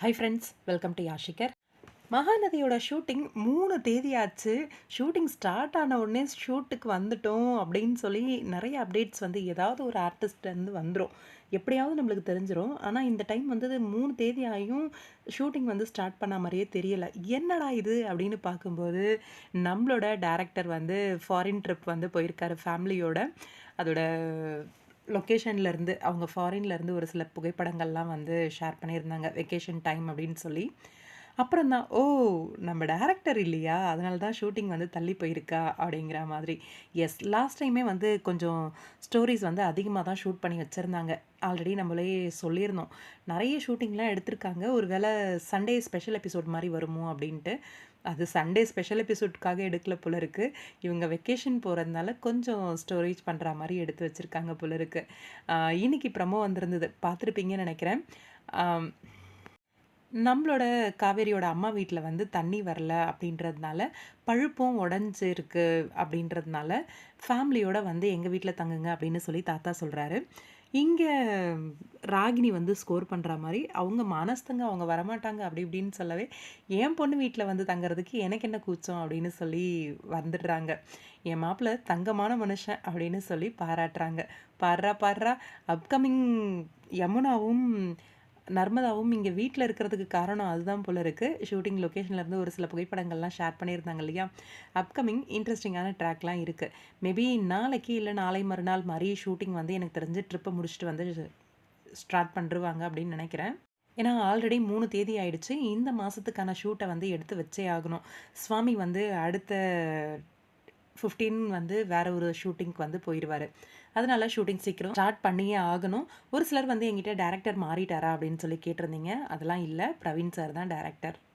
High friends welcome to யாஷிகர் மகாநதியோட shooting மூணு தேதி ஆச்சு ஷூட்டிங் ஸ்டார்ட் ஆன உடனே ஷூட்டுக்கு வந்துட்டோம் அப்படின்னு சொல்லி நிறைய அப்டேட்ஸ் வந்து ஏதாவது ஒரு ஆர்டிஸ்ட்லேருந்து வந்துடும் எப்படியாவது நம்மளுக்கு தெரிஞ்சிடும் ஆனால் இந்த டைம் வந்து மூணு தேதி ஆகியும் ஷூட்டிங் வந்து ஸ்டார்ட் பண்ண மாதிரியே தெரியலை. என்னடா இது அப்படின்னு பார்க்கும்போது நம்மளோட டேரக்டர் வந்து ஃபாரின் ட்ரிப் வந்து போயிருக்காரு ஃபேமிலியோட அதோட லொக்கேஷன்லேருந்து அவங்க ஃபாரின்லேருந்து ஒரு சில புகைப்படங்கள்லாம் வந்து ஷேர் பண்ணியிருந்தாங்க. வெக்கேஷன் டைம் அப்படின்னு சொல்லி. அப்புறம் தான் ஓ நம்ம டேரக்டர் இல்லையா? அதனால தான் ஷூட்டிங் வந்து தள்ளி போயிருக்கா? அப்படிங்கிற மாதிரி. எஸ் லாஸ்ட் டைமே வந்து கொஞ்சம் ஸ்டோரிஸ் வந்து அதிகமாக தான் ஷூட் பண்ணி வச்சுருந்தாங்க. ஆல்ரெடி நம்மளே சொல்லியிருந்தோம். நிறைய ஷூட்டிங்லாம் எடுத்திருக்காங்க. ஒரு வேளை சண்டே ஸ்பெஷல் எபிசோட் மாதிரி வருமோ அப்படின்ட்டு. அது சண்டே ஸ்பெஷல் எபிசோட்காக எடுக்கல போல இருக்குது இவங்க வெக்கேஷன் போகிறதுனால கொஞ்சம் ஸ்டோரேஜ் பண்ணுற மாதிரி எடுத்து வச்சுருக்காங்க போல இருக்குது இன்னைக்கு ப்ரமோ வந்திருந்தது. பார்த்துருப்பீங்கன்னு நினைக்கிறேன். நம்மளோட காவேரியோட அம்மா வீட்டில் வந்து தண்ணி வரல அப்படின்றதுனால பழுப்பும் உடஞ்சிருக்கு அப்படின்றதுனால ஃபேமிலியோட வந்து எங்கள் வீட்டில் தங்குங்க அப்படின்னு சொல்லி தாத்தா சொல்கிறாரு இங்கே ராகினி வந்து ஸ்கோர் பண்ணுற மாதிரி அவங்க மனஸ்தங்க அவங்க வரமாட்டாங்க அப்படி இப்படின்னு சொல்லவே என் பொண்ணு வீட்டில் வந்து தங்குறதுக்கு எனக்கு என்ன கூச்சம் அப்படின்னு சொல்லி வந்துடுறாங்க. என் மாப்பிள்ள தங்கமான மனுஷன் அப்படின்னு சொல்லி பாராட்டுறாங்க. பாடுறா பாடுறா அப்கமிங் யமுனாவும் நர்மதாவும் இங்கே வீட்டில் இருக்கிறதுக்கு காரணம் அதுதான் போல இருக்குது ஷூட்டிங் லொக்கேஷன்லேருந்து ஒரு சில புகைப்படங்கள்லாம் ஷேர் பண்ணியிருந்தாங்க இல்லையா? அப்கமிங் இன்ட்ரெஸ்டிங்கான ட்ராக்லாம் இருக்குது மேபி நாளைக்கு இல்லை நாளை மறுநாள் மாதிரி ஷூட்டிங் வந்து எனக்கு தெரிஞ்சு ட்ரிப்பை முடிச்சுட்டு வந்து ஸ்டார்ட் பண்ணிருவாங்க அப்படின்னு நினைக்கிறேன். ஏன்னா ஆல்ரெடி மூணு தேதி ஆயிடுச்சு. இந்த மாதத்துக்கான ஷூட்டை வந்து எடுத்து வச்சே ஆகணும். சுவாமி வந்து அடுத்த ஃபிஃப்டீன் வந்து வேறு ஒரு ஷூட்டிங்க்கு வந்து போயிடுவார் அதனால ஷூட்டிங் சீக்கிரம் ஸ்டார்ட் பண்ணியே ஆகணும். ஒரு சிலர் வந்து எங்கிட்ட டேரக்டர் மாறிட்டாரா அப்படின்னு சொல்லி கேட்டிருந்தீங்க. அதெல்லாம் இல்லை. பிரவீன் சார் தான் டேரக்டர்